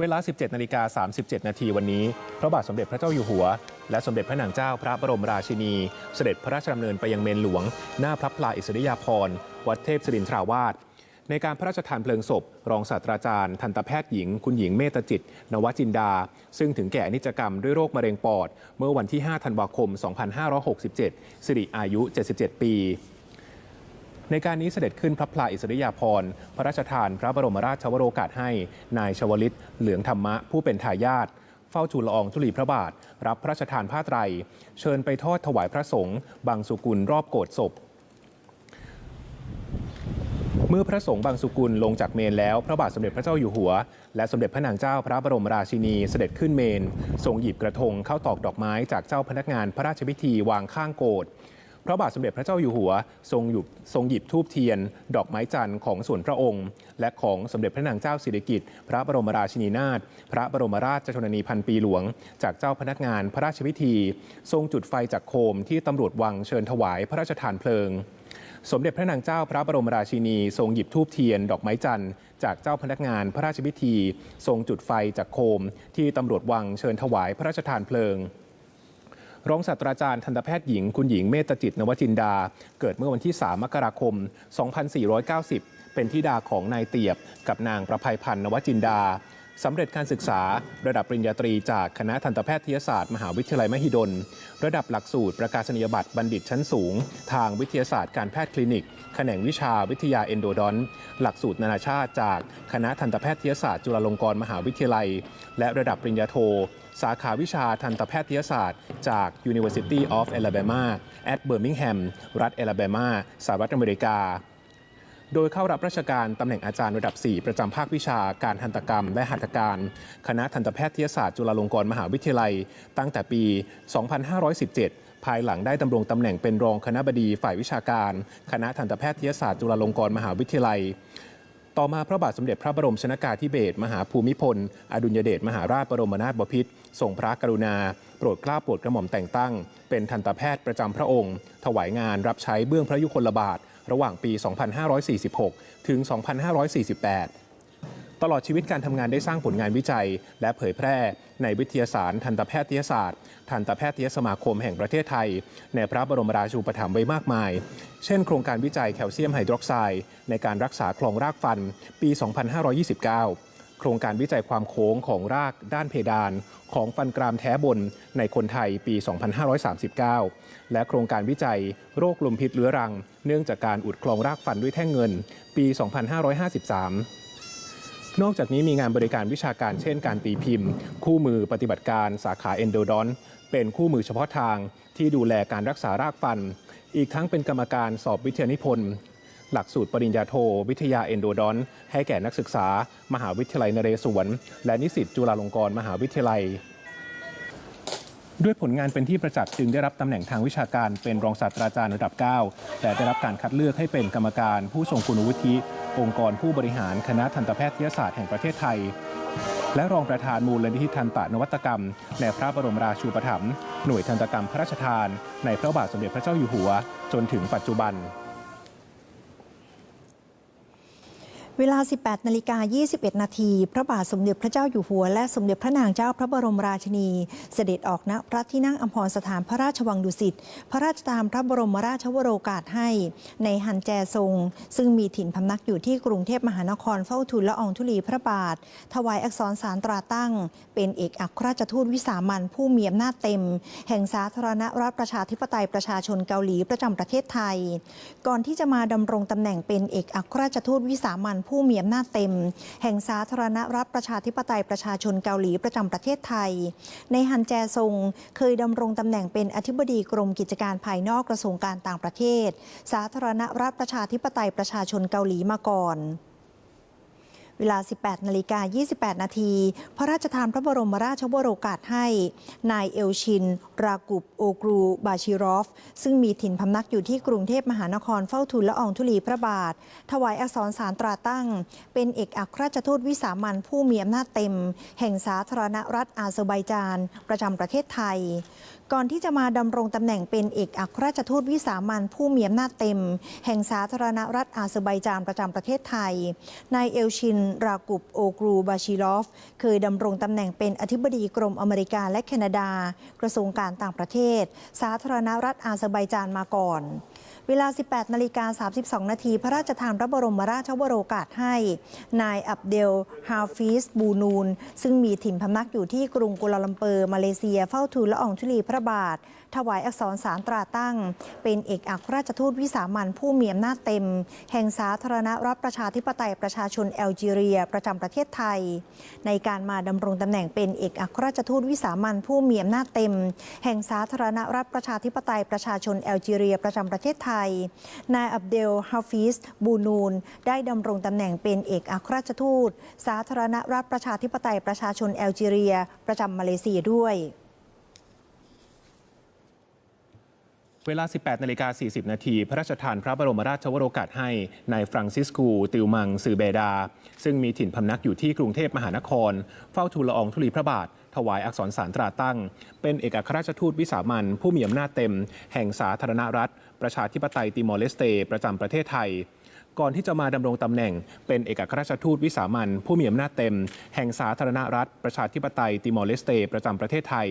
เวลา 17นาฬิกา37 นาทีวันนี้ พระบาทสมเด็จพระเจ้าอยู่หัว และสมเด็จพระนางเจ้าพระบรมราชินี เสด็จพระราชดำเนินไปยังเมนหลวง หน้าพระพลาอิสริยาภรณ์วัดเทพศิรินทราวาสในการพระราชทานเพลิงศพ รองศาสตราจารย์ทันตแพทย์หญิง คุณหญิงเมตจิต นวจินดา ซึ่งถึงแก่อนิจกรรมด้วยโรคมะเร็งปอด เมื่อวันที่ 5 ธันวาคม 2567 สิริอายุ 77 ปี ในการนี้เสด็จขึ้นพระพลาอิสริยาภรณ์พระราชทานพระบรมราชวโรกาสให้ นายชวลิต เหลืองธรรมะ ผู้เป็นทายาทเฝ้าทูลละอองธุลีพระบาท รับพระราชทานผ้าไตร เชิญไปทอดถวายพระสงฆ์บางสุกุลรอบโกรธศพเมื่อพระสงฆ์บางสุกุลลงจากเมนแล้ว พระบาทสมเด็จพระเจ้าอยู่หัว และสมเด็จพระนางเจ้าพระบรมราชินีเสด็จขึ้นเมนทรงหยิบกระทงเข้าตอกดอกไม้จากเจ้าพนักงานพระราชพิธีวางข้างโกรธ พระบาทสมเด็จพระเจ้าอยู่หัวทรงหยุบทรงหยิบทูบเทียน ดอกไม้จันทร์ของส่วนพระองค์ และของสมเด็จพระนางเจ้าสิริกิติ์พระบรมราชินีนาถพระบรมราชชนนีพันปีหลวง จากเจ้าพนักงานพระราชพิธี ทรงจุดไฟจากโคมที่ตำรวจวังเชิญถวายพระราชทานเพลิง สมเด็จพระนางเจ้าพระบรมราชินีทรงหยิบทูบเทียน ดอกไม้จันทร์จากเจ้าพนักงานพระราชพิธี ทรงจุดไฟจากโคมที่ตำรวจวังเชิญถวายพระราชทานเพลิง รองศาสตราจารย์ทันตแพทย์หญิง คุณหญิงเมตจิตนวจินดา เกิดเมื่อวันที่ 3 มกราคม 2490 เป็นธิดาของนายเตียบ กับนางประภัยพันธ์นวจินดาสำเร็จการศึกษาระดับปริญญาตรีจากคณะทันตแพทยศาสตร์ มหาวิทยาลัยมหิดล ระดับหลักสูตรประกาศนียบัตรบัณฑิตชั้นสูง ทางวิทยาศาสตร์การแพทย์คลินิก แขนงวิชาวิทยาเอนโดดอนหลักสูตรนานาชาติจากคณะทันตแพทยศาสตร์จุฬาลงกรณ์มหาวิทยาลัย และระดับปริญญาโท สาขาวิชาทันตแพทยศาสตร์ จาก University of Alabama at Birmingham รัฐแอลาบามาสหรัฐอเมริกา โดยเข้ารับราชการตำแหน่งอาจารย์ระดับ 4 ประจำภาควิชาการทันตกรรมและหัตถการ คณะทันตแพทยศาสตร์จุฬาลงกรณ์มหาวิทยาลัย ตั้งแต่ปี 2517ภายหลังได้ดำรงตำแหน่งเป็นรองคณะบดีฝ่ายวิชาการ คณะทันตแพทยศาสตร์จุฬาลงกรณ์มหาวิทยาลัย ต่อมาพระบาทสมเด็จพระบรมชนากาธิเบศรมหาภูมิพล อดุลยเดชมหาราชบรมนาถบพิตรทรงพระกรุณา โปรดเกล้าโปรดกระหม่อมแต่งตั้ง เป็นทันตแพทย์ประจำพระองค์ ถวายงานรับใช้เบื้องพระยุคลบาท ระหว่างปี 2546 ถึง 2548 ตลอดชีวิตการทำงานได้สร้างผลงานวิจัย และเผยแพร่ในวิทยาศาสารทันตแพทยศาสตร์ทันตแพทยสมาคมแห่งประเทศไทย ในพระบรมราชูปถัมภ์ไว้มากมาย เช่น โครงการวิจัยแคลเซียมไฮดรอกไซด์ในการรักษาคลองรากฟันปี 2529โครงการวิจัยความโค้งของรากด้านเพดาน ของฟันกรามแท้บนในคนไทยปี 2539 และโครงการวิจัยโรคลมพิษเรื้อรัง เนื่องจากการอุดคลองรากฟันด้วยแท่งเงิน ปี 2553 นอกจากนี้มีงานบริการวิชาการเช่นการตีพิมพ์ คู่มือปฏิบัติการสาขาเอนโดดอนเป็นคู่มือเฉพาะทางที่ดูแลการรักษารากฟัน อีกทั้งเป็นกรรมการสอบวิทยานิพนธ์หลักสูตรปริญญาโท วิทยาเอนโดดอนให้แก่นักศึกษา มหาวิทยาลัยนเรศวร และนิสิตจุฬาลงกรณ์มหาวิทยาลัย ด้วยผลงานเป็นที่ประจักษ์จึงได้รับตำแหน่งทางวิชาการเป็นรองศาสตราจารย์ระดับ 9 แต่ได้รับการคัดเลือกให้เป็นกรรมการผู้ทรงคุณวุฒิ องค์กรผู้บริหารคณะทันตแพทยศาสตร์แห่งประเทศไทย และรองประธานมูลนิธิทันตนวัตกรรม ในพระบรมราชูปถัมภ์หน่วยทันตกรรมพระราชทาน ในพระบาทสมเด็จพระเจ้าอยู่หัว จนถึงปัจจุบัน เวลา 18 นาฬิกา 21 นาที พระบาทสมเด็จพระเจ้าอยู่หัว และสมเด็จพระนางเจ้าพระบรมราชินี เสด็จออกณพระที่นั่งอัมพรสถานพระราชวังดุสิต พระราชทานพระบรมราชวโรกาสให้ ในฮันแจทรง ซึ่งมีถิ่นพำนักอยู่ที่กรุงเทพมหานครเฝ้าทูลละอองธุลีพระบาท ถวายอักษรสารตราตั้ง เป็นเอกอัครราชทูตวิสามันผู้มีอำนาจเต็ม แห่งสาธารณรัฐประชาธิปไตยประชาชนเกาหลีประจำประเทศไทย ก่อนที่จะมาดำรงตำแหน่งเป็นเอกอัครราชทูตวิสามันผู้มีอำนาจเต็ม แห่งสาธารณรัฐประชาธิปไตยประชาชนเกาหลีประจำประเทศไทย ในฮันแจซงเคยดำรงตำแหน่งเป็นอธิบดีกรมกิจการภายนอกกระทรวงการต่างประเทศ สาธารณรัฐประชาธิปไตยประชาชนเกาหลีมาก่อน เวลา 18 นาฬิกา 28 นาที พระราชทานพระบรมราชวโรกาสให้ นายเอลชิน รากุปโอกรู บาชิรอฟ ซึ่งมีถิ่นพำนักอยู่ที่กรุงเทพมหานครเฝ้าทูลละอองธุลีพระบาท ถวายอักษรสารตราตั้ง เป็นเอกอัครราชทูตวิสามันผู้มีอำนาจเต็ม แห่งสาธารณรัฐอาเซอร์ไบจาน ประจำประเทศไทย ก่อนที่จะมาดำรงตำแหน่งเป็นเอกอัครราชทูตวิสามันผู้มีอำนาจเต็ม แห่งสาธารณรัฐอาเซอร์ไบจานประจำประเทศไทย นายเอลชิน รากุบโอกรูบาชิลอฟ เคยดำรงตำแหน่งเป็นอธิบดีกรมอเมริกาและแคนาดา กระทรวงการต่างประเทศ สาธารณรัฐอาเซอร์ไบจานมาก่อน เวลา 18นาฬิกา32 นาที พระราชทานพระบรมราชวโรกาสให้ นายอับเดล ฮาฟิส บูนูน ซึ่งมีถิ่นพำนักอยู่ที่กรุงกุลาลัมเปอร์ มาเลเซีย เฝ้าทูลละอองธุลีพระบาท ถวายอักษรสารตราตั้ง เป็นเอกอัครราชทูตวิสามันผู้มีอำนาจเต็ม แห่งสาธารณรัฐประชาธิปไตยประชาชนแอลจีเรีย ประจำประเทศไทย ในการมาดำรงตำแหน่งเป็นเอกอัครราชทูตวิสามันผู้มีอำนาจเต็ม แห่งสาธารณรัฐประชาธิปไตยประชาชนแอลจีเรีย ประจำประเทศไทย นายอับเดลฮาฟิสบูนูน ได้ดำรงตำแหน่งเป็นเอกอัครราชทูต สาธารณรัฐประชาธิปไตยประชาชนแอลจีเรีย ประจำมาเลเซียด้วย เวลา 18นาฬิกา40 นาที พระราชทานพระบรมราชวโรกาสให้นายฟรังซิสกู ติวมังซือเบดา ซึ่งมีถิ่นพำนักอยู่ที่กรุงเทพมหานคร เฝ้าทูลละอองธุลีพระบาท ถวายอักษรสารตราตั้ง เป็นเอกอัครราชทูตวิสามันผู้มีอำนาจเต็ม แห่งสาธารณรัฐ ประชาธิปไตยติมอร์เลสเต ประจำประเทศไทย ก่อนที่จะมาดำรงตำแหน่ง เป็นเอกอัครราชทูตวิสามันผู้มีอำนาจเต็ม แห่งสาธารณรัฐ ประชาธิปไตยติมอร์เลสเต ประจำประเทศไทย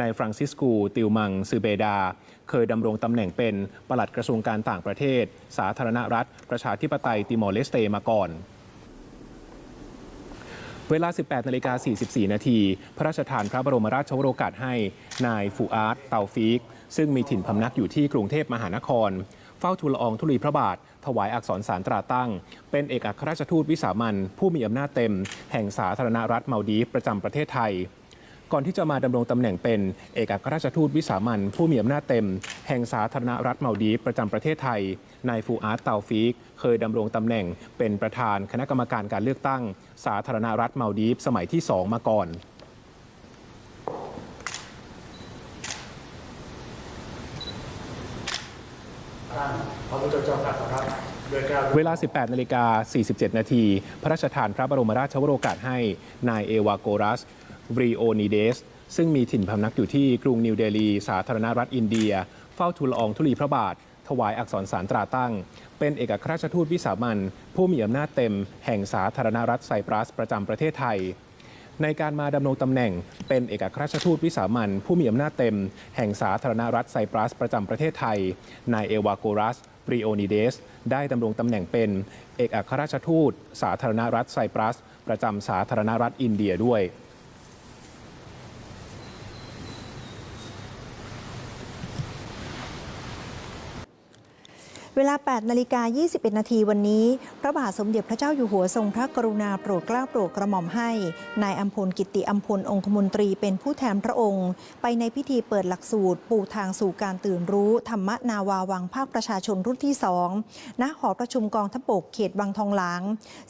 นายฟรังซิสกู ติวมังซือเบดา เคยดำรงตำแหน่งเป็นปลัดกระทรวงการต่างประเทศ สาธารณรัฐ ประชาธิปไตยติมอร์เลสเตมาก่อนเวลา 18นาฬิกา44 นาที พระราชทานพระบรมราชวโรกาสให้ นายฟูอาร์ตเตาฟิก ซึ่งมีถิ่นพำนักอยู่ที่กรุงเทพมหานคร เฝ้าทูลละอองธุลีพระบาท ถวายอักษรสารตราตั้ง เป็นเอกอัครราชทูตวิสามันผู้มีอำนาจเต็ม แห่งสาธารณรัฐมาดีประจำประเทศไทยก่อนที่จะมาดำรงตำแหน่งเป็นเอกอัครราชทูตวิสามันผู้มีอำนาจเต็ม แห่งสาธารณรัฐมาดีประจำประเทศไทย นายฟูอาร์ตเตาฟิก เคยดำรงตำแหน่งเป็นประธานคณะกรรมการการเลือกตั้ง สาธารณรัฐมาดีสมัยที่ 2 มาก่อน พระพุทธเจ้าข้าครับด้วย เวลา 18นาฬิกา47 นาทีพระราชทานพระบรมราชวโรกาสให้นายเอวาโกรัสบริโอนิเดส ซึ่งมีถิ่นพำนักอยู่ที่กรุงนิวเดลี สาธารณรัฐอินเดีย เฝ้าทูลอองธุลีพระบาท ถวายอักษรสารตราตั้ง เป็นเอกอัครราชทูตวิสามันผู้มีอำนาจเต็ม แห่งสาธารณรัฐไซปรัสประจำประเทศไทย ในการมาดำรงตำแหน่ง เป็นเอกอัครราชทูตวิสามันผู้มีอำนาจเต็ม แห่งสาธารณรัฐไซปรัสประจำประเทศไทย นายเอวาโกรัสบริโอนิเดส ได้ดำรงตำแหน่งเป็น เอกอัครราชทูต สาธารณรัฐไซปรัส ประจำสาธารณรัฐอินเดียด้วย เวลา 8 นาฬิกา 21 นาทีวันนี้ พระบาทสมเด็จพระเจ้าอยู่หัวทรงพระกรุณาโปรดเกล้าโปรดกระหม่อมให้ นายอัมพลกิติอัมพลองคมนตรีเป็นผู้แทนพระองค์ ไปในพิธีเปิดหลักสูตร ปูทางสู่การตื่นรู้ ธรรมนาวาวังภาคประชาชนรุ่นที่2ณหอประชุมกองทัพบกเขตบางทองหลาง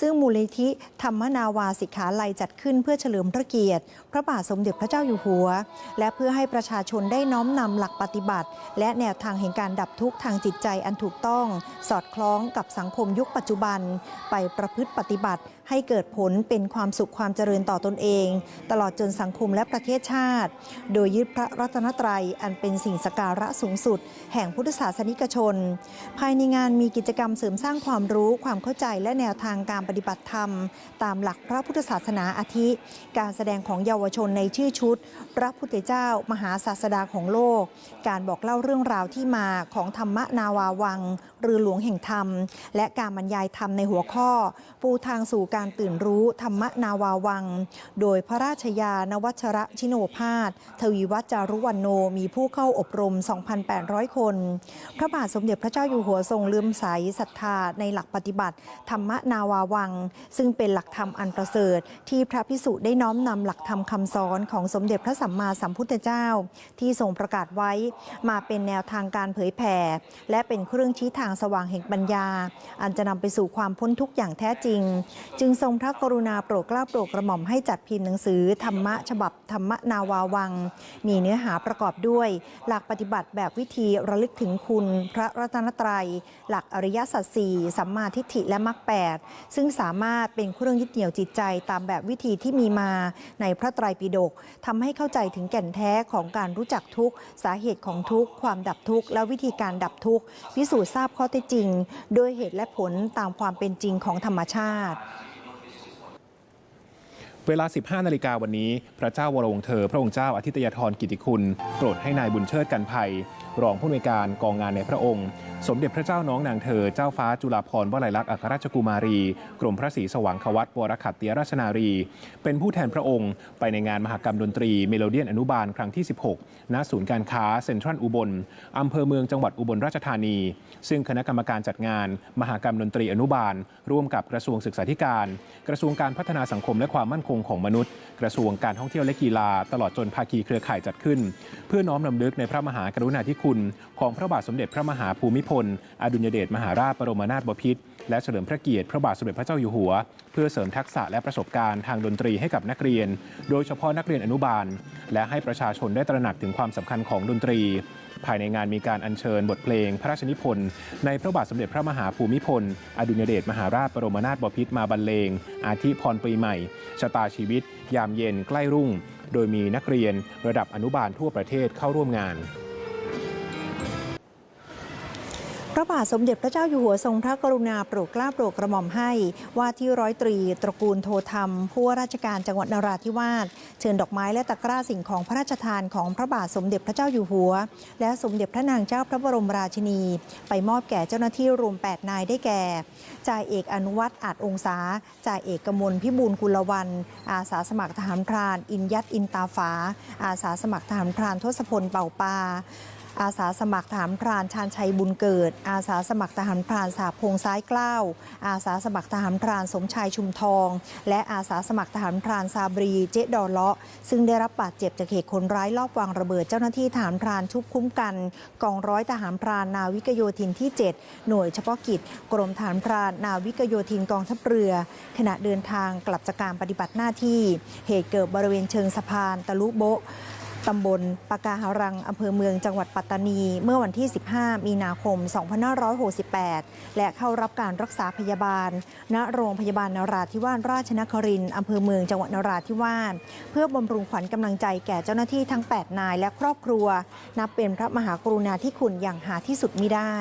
ซึ่งมูลนิธิธรรมนาวาสิกขาลัยจัดขึ้นเพื่อเฉลิมพระเกียรติ พระบาทสมเด็จพระเจ้าอยู่หัว และเพื่อให้ประชาชนได้น้อมนำหลักปฏิบัติ และแนวทางแห่งการดับทุกข์ทางจิตใจอันถูกต้องสอดคล้องกับสังคมยุคปัจจุบัน ไปประพฤติปฏิบัติ ให้เกิดผลเป็นความสุขความเจริญต่อตนเอง ตลอดจนสังคมและประเทศชาติ โดยยึดพระรัตนตรัยอันเป็นสิ่งสการะสูงสุด แห่งพุทธศาสนิกชน ภายในงานมีกิจกรรมเสริมสร้างความรู้ความเข้าใจและแนวทางการปฏิบัติธรรม ตามหลักพระพุทธศาสนาอาทิ การแสดงของเยาวชนในชื่อชุด พระพุทธเจ้า มหาศาสดาของโลก การบอกเล่าเรื่องราวที่มาของธรรมนาวาวังเรือหลวงแห่งธรรม และการบรรยายธรรมในหัวข้อ ปูทางสู่การการตื่นรู้ธรรมนาวาวัง โดยพระราชยานวัชระชิโนภาสทวีวัจจารุวันโนมีผู้เข้าอบรม 2,800 คน พระบาทสมเด็จพระเจ้าอยู่หัวทรงเลื่อมใสศรัทธาในหลักปฏิบัติ ธรรมนาวาวัง ซึ่งเป็นหลักธรรมอันประเสริฐ ที่พระพิสุได้น้อมนำหลักธรรมคำสอนของสมเด็จพระสัมมาสัมพุทธเจ้า ที่ทรงประกาศไว้ มาเป็นแนวทางการเผยแผ่ และเป็นเครื่องชี้ทางสว่างแห่งปัญญา อันจะนำไปสู่ความพ้นทุกข์อย่างแท้จริง จึงทรงพระกรุณาโปรดเกล้าโปรดกระหม่อมให้จัดพิมพ์หนังสือ ธรรมะฉบับธรรมนาวาวัง มีเนื้อหาประกอบด้วย หลักปฏิบัติแบบวิธีระลึกถึงคุณ พระรัตนตรัย หลักอริยสัจสี่สัมมาทิฏฐิและมรรคแปดซึ่งสามารถเป็นเครื่องยึดเหนี่ยวจิตใจตามแบบวิธีที่มีมาในพระไตรปิฎกทำให้เข้าใจถึงแก่นแท้ของการรู้จักทุกสาเหตุของทุกความดับทุกข์และวิธีการดับทุกข์พิสูจน์ทราบข้อเท็จจริง โดยเหตุและผลตามความเป็นจริงของธรรมชาติ เวลา 15 นาฬิกาวันนี้ พระเจ้าวรวงเธอ พระองค์เจ้าอาทิตยธรกิติคุณ โปรดให้นายบุญเชิดกันภัย รองผู้อำนวยการกองงานในพระองค์ สมเด็จพระเจ้าน้องนางเธอ เจ้าฟ้าจุฬาภรณ์วลัยลักษณ์อัครราชกุมารี กรมพระศรีสว่างควัตวรขัตติยราชนารี เป็นผู้แทนพระองค์ ไปในงานมหกรรมดนตรีเมโลเดียนอนุบาลครั้งที่ 16 ณ ศูนย์การค้าเซ็นทรัลอุบลอำเภอเมืองจังหวัดอุบลราชธานี ซึ่งคณะกรรมการจัดงาน มหกรรมดนตรีอนุบาล ร่วมกับกระทรวงศึกษาธิการ กระทรวงการพัฒนาสังคมและความมั่นคงของมนุษย์ กระทรวงการท่องเที่ยวและกีฬา ตลอดจนภาคีเครือข่ายจัดขึ้น เพื่อน้อมรำลึกในพระมหากรุณาธิคุณ ของพระบาทสมเด็จพระมหาภูมิพล อดุลยเดชมหาราชบรมนาถบพิตรและเฉลิมพระเกียรติพระบาทสมเด็จพระเจ้าอยู่หัว เพื่อเสริมทักษะและประสบการณ์ทางดนตรีให้กับนักเรียน โดยเฉพาะนักเรียนอนุบาล และให้ประชาชนได้ตระหนักถึงความสำคัญของดนตรี ภายในงานมีการอัญเชิญบทเพลง พระราชนิพนธ์ในพระบาทสมเด็จพระมหาภูมิพล อดุลยเดชมหาราชบรมนาถบพิตรมาบรรเลง อาทิพรปีใหม่ ชะตาชีวิต ยามเย็นใกล้รุ่ง โดยมีนักเรียนระดับอนุบาลทั่วประเทศเข้าร่วมงาน ระบาทสมเด็จพระเจ้าอยู่หัวทรงพระกรุณาโปรดเกล้าโปรดกระหม่อมให้ว่าที่ร้อยตรีตระกูลโทธรรม ผู้ว่าราชการจังหวัดนราธิวาสเชิญดอกไม้และตะกร้าสิ่งของพระราชทานของพระบาทสมเด็จพระเจ้าอยู่หัว และสมเด็จพระนางเจ้าพระบรมราชินี ไปมอบแก่เจ้าหน้าที่รวม 8 นายได้แก่จ่าเอกอนุวัตรอาจองศาจ่าเอกกมลพิบูลกุลวัน อาสาสมัครทหารพราน อินยัดอินตาฝา อาสาสมัครทหารพรานทศพลเป่าปา อาสาสมัครทหารพรานชาญชัยบุญเกิด อาสาสมัครทหารพรานสาพงซ้ายเกล้าอาสาสมัครทหารพรานสมชายชุมทอง และอาสาสมัครทหารพรานซาบรีเจ๊ดอเลาะ ซึ่งได้รับบาดเจ็บจากเหตุคนร้ายลอบวางระเบิดเจ้าหน้าที่ทหารพรานชุบคุ้มกัน กองร้อยทหารพรานนาวิกโยธินที่ 7 หน่วยเฉพาะกิจ กรมทหารพรานนาวิกโยธินกองทัพเรือ ขณะเดินทางกลับจากการปฏิบัติหน้าที่ เหตุเกิดบริเวณเชิงสะพานตะลุโบะ ตำบลปากาหารังอำเภอเมืองจังหวัดปัตตานี เมื่อวันที่ 15 มีนาคม 2568 และเข้ารับการรักษาพยาบาล ณ โรงพยาบาลนราธิวาสราชนครินทร์อำเภอเมืองจังหวัดนราธิวาส เพื่อบำรุงขวัญกำลังใจแก่เจ้าหน้าที่ทั้ง 8 นายและครอบครัว นับเป็นพระมหากรุณาธิคุณอย่างหาที่สุดมิได้